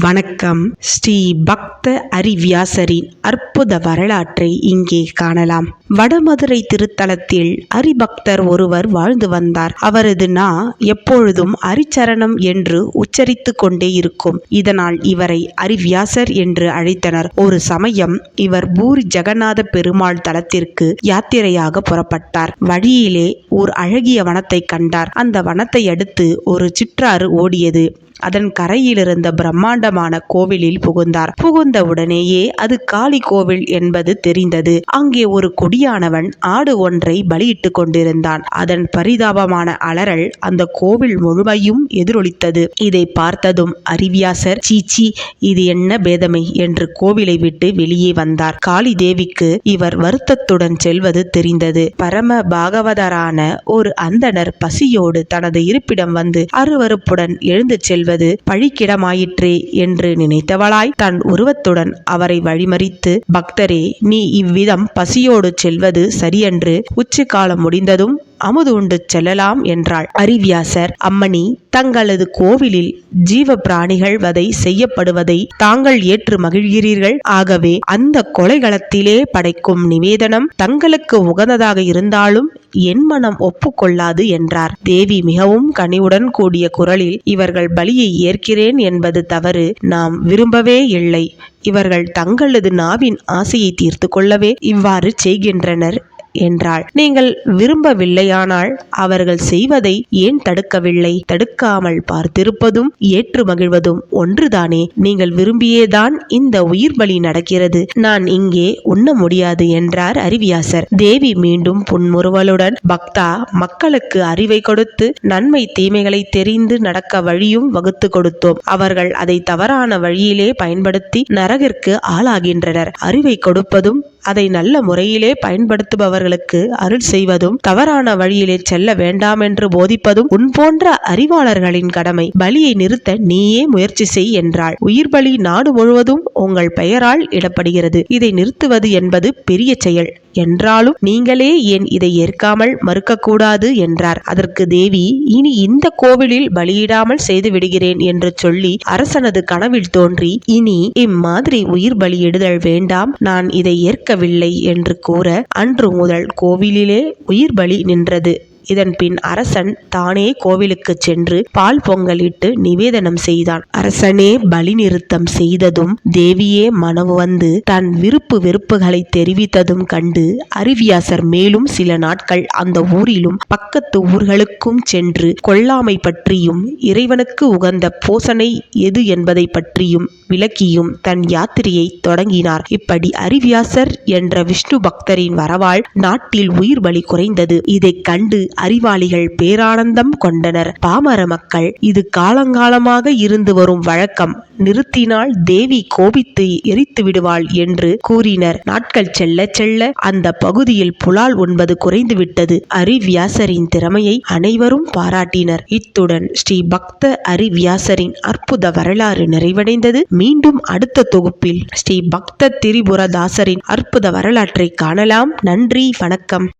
வணக்கம். ஸ்ரீ பக்த அரிவியாசரின் அற்புத வரலாற்றை இங்கே காணலாம். வடமதுரை திருத்தலத்தில் அரிபக்தர் ஒருவர் வாழ்ந்து வந்தார். அவரது நா எப்பொழுதும் அரிச்சரணம் என்று உச்சரித்து கொண்டே இருக்கும். இதனால் இவரை அரிவியாசர் என்று அழைத்தனர். ஒரு சமயம் இவர் பூரி ஜெகநாத பெருமாள் தலத்திற்கு யாத்திரையாக புறப்பட்டார். வழியிலே ஓர் அழகிய வனத்தை கண்டார். அந்த வனத்தை அடுத்து ஒரு சிற்றாறு ஓடியது. அதன் கரையிலிருந்த பிரம்மாண்டமான கோவிலில் புகுந்தார். புகுந்த உடனேயே அது காளி கோவில் என்பது தெரிந்தது. அங்கே ஒரு கொடியானவன் ஆடு ஒன்றை பலியிட்டு கொண்டிருந்தான். அதன் பரிதாபமான அலறல் அந்த கோவில் முழுமையும் எதிரொலித்தது. இதை பார்த்ததும் அரிவியாசர் சீச்சி இது என்ன பேதமை என்று கோவிலை விட்டு வெளியே வந்தார். காளி தேவிக்கு இவர் வருத்தத்துடன் செல்வது தெரிந்தது. பரம பாகவதரான ஒரு அந்தணர் பசியோடு தனது இருப்பிடம் வந்து அருவருப்புடன் எழுந்து செல்வது பழிக்கிடமாயிற்றே என்று நினைத்தவளாய் தன் உருவத்துடன் அவரை வழிமறித்து பக்தரே நீ இவ்விதம் பசியோடு செல்வது சரியன்று உச்சிக்காலம் முடிந்ததும் அமுது உண்டு செல்லலாம் என்றாள். அரிவியாசர் அம்மணி தங்களது கோவிலில் ஜீவ பிராணிகள் வதை செய்யப்படுவதை தாங்கள் ஏற்று மகிழ்கிறீர்கள். ஆகவே அந்த கொலைகளத்திலே படைக்கும் நிவேதனம் தங்களுக்கு உகந்ததாக இருந்தாலும் என் மனம் ஒப்புக்கொள்ளாது என்றார். தேவி மிகவும் கனிவுடன் கூடிய குரலில் இவர்கள் பலியை ஏற்கிறேன் என்பது தவறு. நாம் விரும்பவே இல்லை. இவர்கள் தங்களது நாவின் ஆசையை தீர்த்து கொள்ளவே இவ்வாறு செய்கின்றனர் என்றாள். நீங்கள் விரும்பவில்லையானால் அவர்கள் செய்வதை ஏன் தடுக்கவில்லை? தடுக்காமல் பார்த்திருப்பதும் ஏற்று மகிழ்வதும் ஒன்றுதானே? நீங்கள் விரும்பியேதான் இந்த உயிர் பலி நடக்கிறது. நான் இங்கே உண்ண முடியாது என்றார் அறிவியாசர். தேவி மீண்டும் புன்முறுவலுடன் பக்தா மக்களுக்கு அறிவை கொடுத்து நன்மை தீமைகளை தெரிந்து நடக்க வழியும் வகுத்து கொடுத்தோம். அவர்கள் அதை தவறான வழியிலே பயன்படுத்தி நரகிற்கு ஆளாகின்றனர். அறிவை கொடுப்பதும் அதை நல்ல முறையிலே பயன்படுத்துபவர்களுக்கு அருள் செய்வதும் தவறான வழியிலே செல்ல வேண்டாம் என்று போதிப்பதும் உன் போன்ற அறிவாளர்களின் கடமை. பலியை நிறுத்த நீயே முயற்சி செய் என்றாள். உயிர் பலி நாடு முழுவதும் உங்கள் பெயரால் இடப்படுகிறது. இதை நிறுத்துவது என்பது பெரிய செயல். என்றாலும் நீங்களே ஏன் இதை ஏற்காமல் மறுக்கக்கூடாது என்றார். அதற்கு தேவி இனி இந்த கோவிலில் பலியிடாமல் செய்து விடுகிறேன் என்று சொல்லி அரசனது கனவில் தோன்றி இனி இம்மாதிரி உயிர் பலியிடுதல் வேண்டாம் நான் இதை ஏற்கவில்லை என்று கூற அன்று முதல் கோவிலிலே உயிர் பலி நின்றது. இதன் பின் அரசன் தானே கோவிலுக்கு சென்று பால் பொங்கலிட்டு நிவேதனம் செய்தான். அரசனே பலி நிறுத்தம் செய்ததும் தேவியே மனவு வந்து தன் விருப்பு வெறுப்புகளை தெரிவித்ததும் கண்டு அறிவியாசர் மேலும் சில நாட்கள் அந்த ஊரிலும் பக்கத்து ஊர்களுக்கும் சென்று கொல்லாமை பற்றியும் இறைவனுக்கு உகந்த போசனை எது என்பதை பற்றியும் விளக்கியும் தன் யாத்திரையை தொடங்கினார். இப்படி அரிவியாசர் என்ற விஷ்ணு பக்தரின் வரவால் நாட்டில் உயிர் பலி குறைந்தது. இதைக் கண்டு அறிவாளிகள் பேரானந்தம் கொண்டனர். பாமர மக்கள் இது காலங்காலமாக இருந்து வரும் வழக்கம். நிறுத்தினால் தேவி கோபித்து எரித்து விடுவாள் என்று கூறினர். நாட்கள் செல்ல செல்ல அந்த பகுதியில் புலால் உண்பது குறைந்துவிட்டது அரிவியாசரின் திறமையை அனைவரும் பாராட்டினர். இத்துடன் ஸ்ரீ பக்த அரிவியாசரின் அற்புத வரலாறு நிறைவடைந்தது. மீண்டும் அடுத்த தொகுப்பில் ஸ்ரீ பக்த திரிபுரதாசரின் அற்புத வரலாற்றை காணலாம். நன்றி வணக்கம்.